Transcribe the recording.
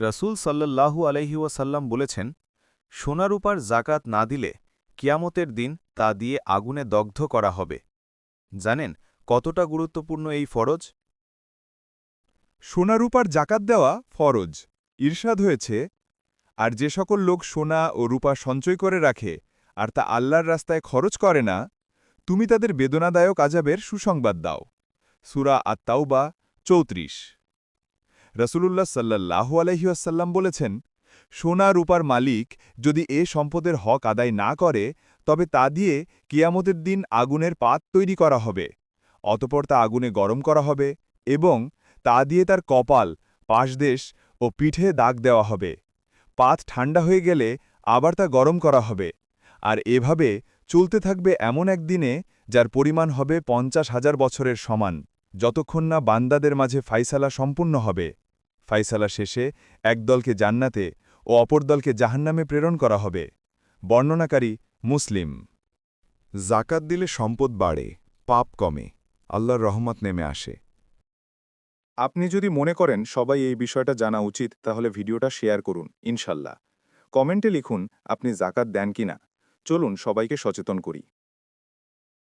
রসুল সাল্লাল্লাহু আলহি ওয়াসাল্লাম বলেছেন, সোনারূপার জাকাত না দিলে কিয়ামতের দিন তা দিয়ে আগুনে দগ্ধ করা হবে। জানেন কতটা গুরুত্বপূর্ণ এই ফরজ? সোনারূপার জাকাত দেওয়া ফরজ ঈর্ষাদ হয়েছে, আর যে সকল লোক সোনা ও রূপা সঞ্চয় করে রাখে, আর তা আল্লাহর রাস্তায় খরচ করে না, তুমি তাদের বেদনাদায়ক আজাবের সুসংবাদ দাও। সুরা আত্মাউবা চৌত্রিশ। রসুলুল্লাহ সাল্লাহ আলহিউসাল্লাম বলেছেন, সোনা রূপার মালিক যদি এ সম্পদের হক আদায় না করে, তবে তা দিয়ে কিয়ামতের দিন আগুনের পাত তৈরি করা হবে, অতপর তা আগুনে গরম করা হবে এবং তা দিয়ে তার কপাল, পাশদেশ ও পিঠে দাগ দেওয়া হবে। পাত ঠান্ডা হয়ে গেলে আবার তা গরম করা হবে। আর এভাবে চলতে থাকবে এমন একদিনে যার পরিমাণ হবে পঞ্চাশ হাজার বছরের সমান। যতক্ষণ না বান্দাদের মাঝে ফাইসালা সম্পূর্ণ হবে, ফাইসালা শেষে একদলকে জান্নাতে ও অপর দলকে জাহান্নামে প্রেরণ করা হবে। বর্ণনাকারী, মুসলিম। জাকাত দিলে সম্পদ বাড়ে, পাপ কমে, আল্লাহর রহমত নেমে আসে। আপনি যদি মনে করেন সবাই এই বিষয়টা জানা উচিত, তাহলে ভিডিওটা শেয়ার করুন, ইনশাল্লাহ। কমেন্টে লিখুন, আপনি জাকাত দেন কিনা। চলুন সবাইকে সচেতন করি।